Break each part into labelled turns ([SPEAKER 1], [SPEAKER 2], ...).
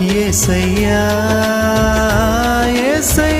[SPEAKER 1] ఏసయ్యా ఏసయ్యా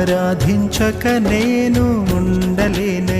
[SPEAKER 1] ఆరాధించక నేను ఉండలేనే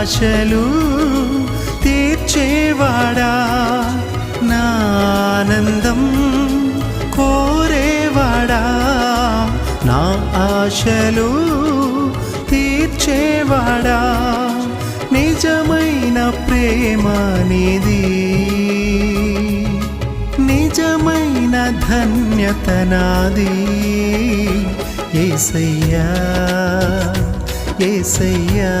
[SPEAKER 1] ఆశలు తీర్చేవాడా? నానందం కోరేవాడా? నా ఆశలు తీర్చేవాడా? నిజమైన ప్రేమ నిధి నిజమైన ధన్యత నాది. ఏసయ్యా ఏసయ్యా.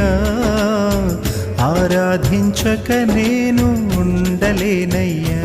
[SPEAKER 1] ఉండలేవయ్యా ఆరాధించక నేను ఉండలేనయ్యా.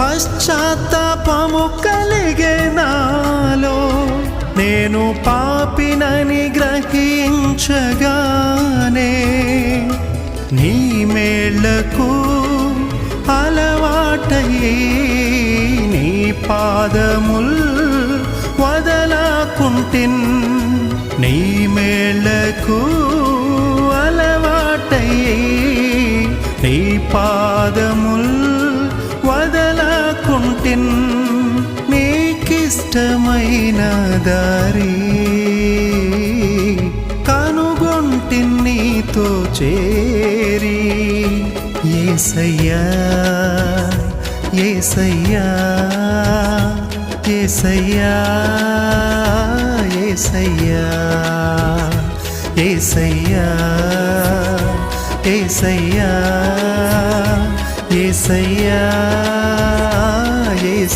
[SPEAKER 1] పశ్చాత్తాపము కలిగే నాలో నేను పాపినని గ్రహించగానే నీ మేళ్ళకు అలవాటయి నీ పాదముల్ వదలాకుంటిన్ నీ మేళ్ళకు అలవాటయి నీ పా వదలాకుంటిన్ నీకిష్టమైన దారి కనుగొంటిన్ నీతో చేరి. ఏసయ్యా ఏసయ్యా ఏసయ్యా ఏసయ్యా ఏసయ్యా ఏసయ్యా ఏసయ్యా.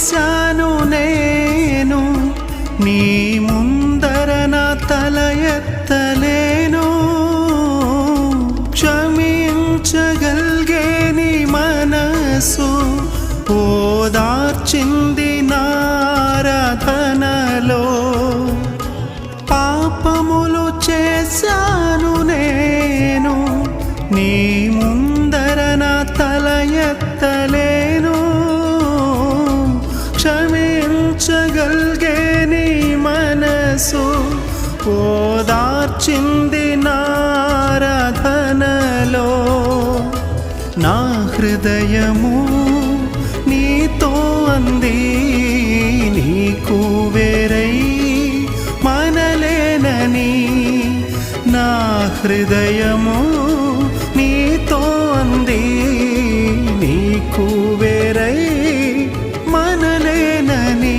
[SPEAKER 1] చేశాను నేను నీ ముందర నా తల ఎత్తలేను. క్షమించగలిగే నీ మనసు ఓదార్చింది నారధనలో పాపములు చేశా యేసు ఓదార్చింది నారాధనలో. నా హృదయము నీతో అంది నీకు వేరై మనలేనని. నా హృదయము నీతో అంది నీకు వేరై మనలేనని.